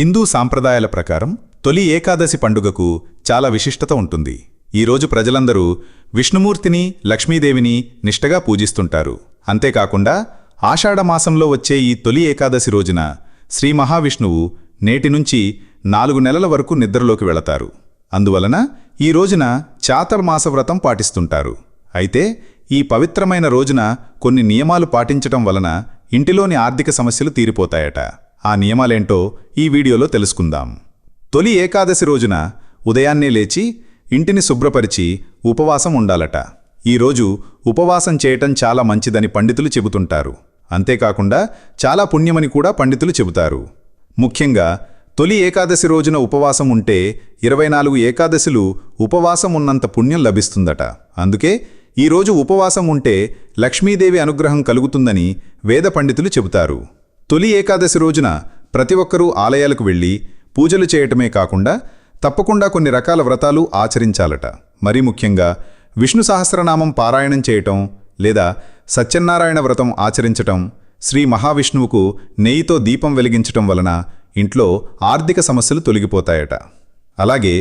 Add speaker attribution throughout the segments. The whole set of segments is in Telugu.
Speaker 1: హిందూ సాంప్రదాయాల ప్రకారం తొలి ఏకాదశి పండుగకు చాలా విశిష్టత ఉంటుంది. ఈరోజు ప్రజలందరూ విష్ణుమూర్తిని లక్ష్మీదేవిని నిష్టగా పూజిస్తుంటారు. అంతేకాకుండా ఆషాఢమాసంలో వచ్చే ఈ తొలి ఏకాదశి రోజున శ్రీ మహావిష్ణువు నేటి నుంచి నాలుగు నెలల వరకు నిద్రలోకి వెళతారు. అందువలన ఈ రోజున చాతర్మాస వ్రతం పాటిస్తుంటారు. అయితే ఈ పవిత్రమైన రోజున కొన్ని నియమాలు పాటించటం వలన ఇంటిలోని ఆర్థిక సమస్యలు తీరిపోతాయట. ఆ నియమాలేంటో ఈ వీడియోలో తెలుసుకుందాం. తొలి ఏకాదశి రోజున ఉదయాన్నే లేచి ఇంటిని శుభ్రపరిచి ఉపవాసం ఉండాలట. ఈరోజు ఉపవాసం చేయటం చాలా మంచిదని పండితులు చెబుతుంటారు. అంతేకాకుండా చాలా పుణ్యమని కూడా పండితులు చెబుతారు. ముఖ్యంగా తొలి ఏకాదశి రోజున ఉపవాసం ఉంటే ఇరవై నాలుగు ఏకాదశులు ఉపవాసం ఉన్నంత పుణ్యం లభిస్తుందట. అందుకే ఈరోజు ఉపవాసం ఉంటే లక్ష్మీదేవి అనుగ్రహం కలుగుతుందని వేద పండితులు చెబుతారు. తొలి ఏకాదశి రోజున ప్రతి ఒక్కరూ ఆలయాలకు వెళ్ళి పూజలు చేయటమే కాకుండా తప్పకుండా కొన్ని రకాల వ్రతాలు ఆచరించాలట. మరీ ముఖ్యంగా విష్ణు సహస్రనామం పారాయణం చేయటం లేదా సత్యనారాయణ వ్రతం ఆచరించటం శ్రీ మహావిష్ణువుకు నెయ్యితో దీపం వెలిగించటం వలన ఇంట్లో ఆర్థిక సమస్యలు తొలగిపోతాయట. అలాగే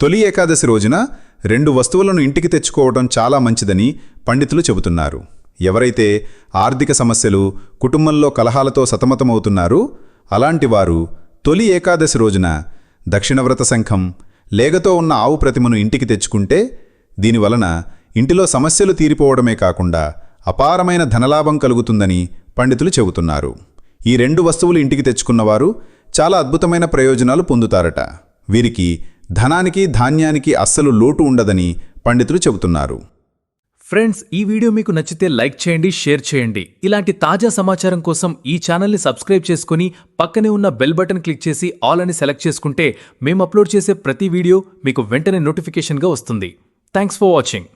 Speaker 1: తొలి ఏకాదశి రోజున రెండు వస్తువులను ఇంటికి తెచ్చుకోవడం చాలా మంచిదని పండితులు చెబుతున్నారు. ఎవరైతే ఆర్థిక సమస్యలు కుటుంబంలో కలహాలతో సతమతమవుతున్నారో అలాంటి వారు తొలి ఏకాదశి రోజున దక్షిణవ్రత శంఖం లేగతో ఉన్న ఆవు ప్రతిమను ఇంటికి తెచ్చుకుంటే దీనివలన ఇంటిలో సమస్యలు తీరిపోవడమే కాకుండా అపారమైన ధనలాభం కలుగుతుందని పండితులు చెబుతున్నారు. ఈ రెండు వస్తువులు ఇంటికి తెచ్చుకున్నవారు చాలా అద్భుతమైన ప్రయోజనాలు పొందుతారట. వీరికి ధనానికి ధాన్యానికి అస్సలు లోటు ఉండదని పండితులు చెబుతున్నారు.
Speaker 2: ఫ్రెండ్స్ ఈ వీడియో మీకు నచ్చితే లైక్ చేయండి షేర్ చేయండి. ఇలాంటి తాజా సమాచారం కోసం ఈ ఛానల్ని సబ్స్క్రైబ్ చేసుకుని పక్కనే ఉన్న బెల్ బటన్ క్లిక్ చేసి ఆల్ అని సెలెక్ట్ చేసుకుంటే మేము అప్లోడ్ చేసే ప్రతి వీడియో మీకు వెంటనే నోటిఫికేషన్గా వస్తుంది. Thanks for watching